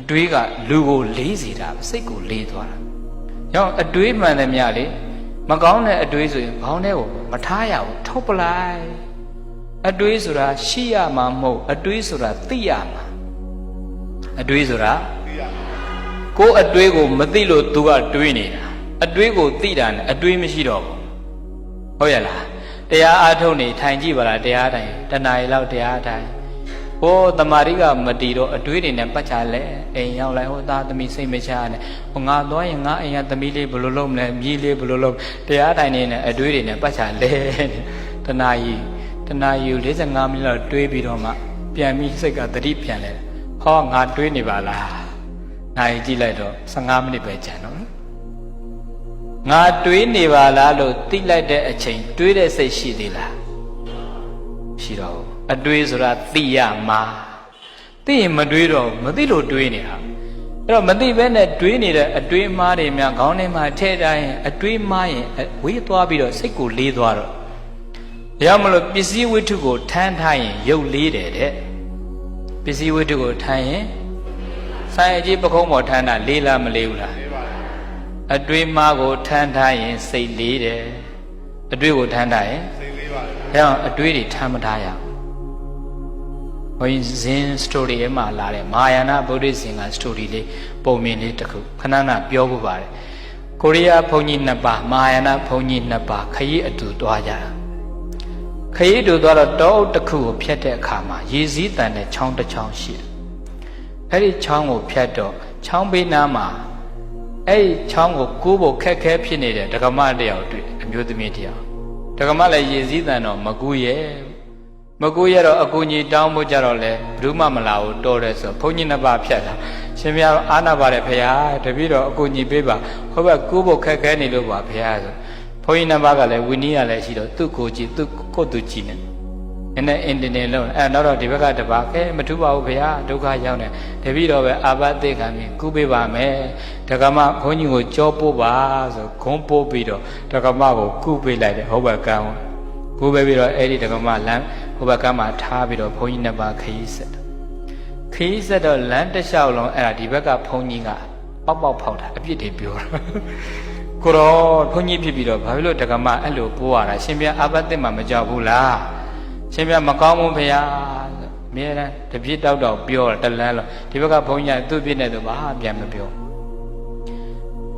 အတွေးကလူကိုလေးစေတာပဲစိတ်ကိုလေးသွားတာ။ရောအတွေးမှန်တယ်မြလေမကောင်းတဲ့အတွေးဆိုရင်ခေါင်းထဲကိုမထားရဘူးထုတ်ပလိုက်။အတွေးဆိုတာရှိရမှာမဟုတ်အတွေးဆိုတာသိရမှာ။အတွေးဆိုတာကိုယ်အတွေးကိုမသိလို့သူကတွေးနေတာ။အတွေးကိုသိတာနဲ့အတွေးမရှိတော့ဘူး။ဟုတ်ရဲ့လား။တရားအားထုတ်နေထိုင်ကြည့်ပါလားတရားတိုင်းတဏှာရီလောက်တရားတိုင်း ဟိုတမာရီကမတီတော့အတွေးတွေနဲ့ပတ်ချလဲအိမ်ရောက်လိုက်ဟိုသားသမီးစိတ်မချနဲ့ဟိုငါသွားရင်ငါအိမ်ကသမီးလေးဘယ်လိုလုပ်မလဲမြည်လေးဘယ်လိုလုပ်တရားတိုင်းနေနဲ့အတွေးတွေနဲ့ပတ်ချလဲတဏှာရီတဏှာရီကို45မိနစ်လောက်တွေးပြီးတော့မှပြန်ပြီးစိတ်ကတတိပြန်လဲဟောငါတွေးနေပါလားနိုင်ကြည့်လိုက်တော့15မိနစ်ပဲကြာတော့ငါတွေးနေပါလားလို့သိလိုက်တဲ့အချိန်တွေးတဲ့စိတ်ရှိသေးလား ရှိတော့ဘူးအတွေးဆိုတာသိရမှာသိရင်မတွေးတော့ဘူးမသိလို့တွေးနေတာအဲ့တော့မသိဘဲနဲ့တွေးနေတဲ့အတွေးမှားတွေများခေါင်းထဲမှာထည့်တိုင်းအတွေးမှားရင်ဝေးသွားပြီးတော့စိတ်ကိုလေးသွားတော့ဒါကြောင့်မလို့ပစ္စည်းဝတ္ထုကိုထမ်းထားရင်ရုပ်လေးတယ်တဲ့ပစ္စည်းဝတ္ထုကိုထမ်းရင်ဆိုင်အကြီးပခုံးပေါ်ထမ်းတာလေးလားမလေးဘူးလားအတွေးမှားကိုထမ်းထားရင်စိတ်လေးတယ်အတွေးကိုထမ်းထားရင်စိတ်လေးပါ ဒါကြောင့်အတွေးတွေထမ်းမထားရဘူးဘုန်းကြီးဇင်းစတိုရီမှာလာတဲ့မာယာနာဗုဒ္ဓဇင်ကစတိုရီလေးပုံမြင်လေးတစ်ခုခဏနာပြောဖို့ပါတယ်ကိုရီးယားဘုန်းကြီးနှစ်ပါးမာယာနာဘုန်းကြီးနှစ်ပါးခရီးအတူသွားကြတာခရီးအတူသွားတော့တောအုပ်တစ်ခုကိုဖြတ်တဲ့အခါမှာရေစည်းတန်တဲ့ချောင်းတစ်ချောင်းရှိတယ်အဲ့ဒီချောင်းကိုဖြတ်တော့ချောင်းဘေးနားမှာအဲ့ဒီချောင်းကိုကူးဖို့ခက်ခဲဖြစ်နေတဲ့ဒကမတယောက်တွေ့အမျိုးသမီးတယောက် ဒကမလည်းရေစည်းတန်တော့မကူရဲ့မကူရတော့အကူကြီးတောင်းဖို့ကြတော့လေဘယ်သူမှမလာဘူးတော်တယ်ဆိုဘုန်းကြီးနှစ်ပါးဖြတ်တာရှင်မြတ်အာနာပါတယ်ဖေဟာတပည့်တော်အကူကြီးပေးပါဟိုဘက်ကူးဖို့ခက်ခဲနေလို့ပါဖေဟာဆိုဘုန်းကြီးနှစ်ပါးကလည်းဝိနည်းကလည်းရှိတော့သူ့ကိုကြည့်သူ့ကိုသူကြည့်နေန ည်းနည်းအင်တင်တင်လုံးအဲနောက်တော့ဒီဘက်ကတပါးအဲမထူပါဘူးဖေဟာဒုက္ခရောက်နေတပည့်တော်ပဲအာဘတ်သိခံပြီးကူးပေးပါမယ်ဒကမဘုန်းကြီးကိုကြောပို့ပါဆိုဂုံးပို့ပြီးတော့ဒကမကိုကူးပေးလိုက်တယ်ဟုတ်ဘက်ကန်းကူးပေးပြီးတော့အဲ့ဒီဒကမလမ်းဟိုဘက်ကမှထားပြီးတော့ဘုန်းကြီးနှစ်ပါးခရီးဆက်တယ်ခရီးဆက်တော့လမ်းတစ်လျှောက်လုံးအဲ့ဒါဒီဘက်ကဘုန်းကြီးကပေါက်ပေါက်ဖောက်တာအပြစ်တွေပြောတာကိုရောဘုန်းကြီးဖြစ်ပြီးတော့ဘာဖြစ်လို့ဒကမအဲ့လိုပိုးရတာရှင်ပြအာဘတ်တစ်မှမကြောက်ဘူးလား ရှင်ပြမကောင်းဘူးဖေယားအမြဲတမ်းတပြစ်တောက်တောက်ပြောတာတလန်းလို့ဒီဘက်ကဘုန်းကြီးကသူ့ပြစ်နေသူဘာပြန်မပြော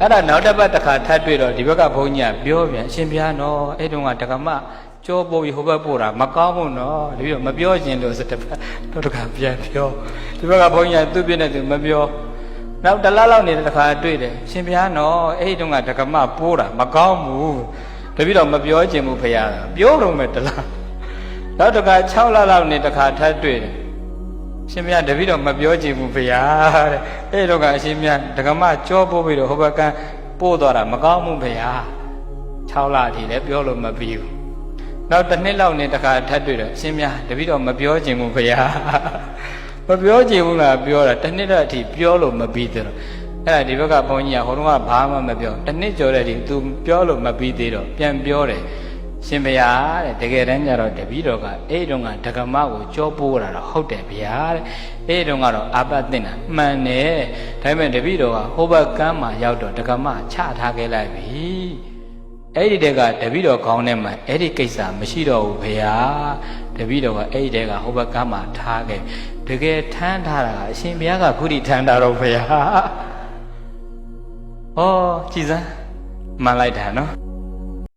အဲ့ဒါနောက်တစ်ပတ်တစ်ခါထပ်တွေ့တော့ဒီဘက်ကဘုန်းကြီးကပြောပြန်အရှင်ဘုရားနော်အဲ့တုန်းကဒကမကြောပို့ပြီးဟိုဘက်ပို့တာမကောင်းဘူးနော်တပည့်တော့မပြောခြင်းလို့ဆိုတစ်ဖက်တော့တခါပြန်ပြောဒီဘက်ကဘုန်းကြီးကသူ့ပြည့်နေသူမပြောနောက်တလားလောက်နေတဲ့တခါတွေ့တယ်ရှင်ဘုရားနော်အဲ့ဒီတုန်းကဒကမပိုးတာမကောင်းဘူးတပည့်တော့မပြောခြင်းဘူးဖရာပြောတော့မယ်တလား နောက်တခါ6လလောက်နေတခါထပ်တွေ့တယ်ရှင်မြတ်တပည့်တော်မပြောချင်ဘူးဖေယားတဲ့အဲ့တော့ကအရှင်မြတ်ဒကမကြောပိုးပြီးတော့ဟိုဘက်ကပို့သွားတာမကောင်းဘူးဖေယား6လအထိလည်းပြောလို့မပြီးဘူးနောက်တစ်နှစ်လောက်နဲ့တခါထပ်တွေ့တော့အရှင်မြတ်တပည့်တော်မပြောချင်ဘူးဖေယားမပြောချင်ဘူးလားပြောတာတစ်နှစ်တော့အထိပြောလို့မပြီးသေးတော့အဲ့ဒါဒီဘက်ကဘုန်းကြီးကဟိုတုန်းကဘာမှမပြောတစ်နှစ်ကျော်တဲ့ဒီ तू ပြောလို့မပြီးသေးတော့ပြန်ပြောတယ် ရှင်ဘုရားတဲ့တကယ်တမ်းကျတော့တပည့်တော်ကအဲ့တုန်းကဒကမကိုကြောပိုးတာတော့ဟုတ်တယ်ဗျာတဲ့အဲ့တုန်းကတော့အာပတ်တင်တာမှန်တယ်ဒါပေမဲ့တပည့်တော်ကဟိုဘက်ကမ်းမှာရောက်တော့ဒကမချထားခဲ့လိုက်ပြီအဲ့ဒီတက်ကတပည့်တော်ခေါင်းထဲမှာအဲ့ဒီကိစ္စမရှိတော့ဘူးဗျာတပည့်တော်ကအဲ့ဒီတက်ကဟိုဘက်ကမ်းမှာထားခဲ့တကယ်ထမ်းထားတာအရှင်ဘုရားကခုထိထမ်းတာတော့ဗျာဩကြည်စမ်းမှန်လိုက်တာနော်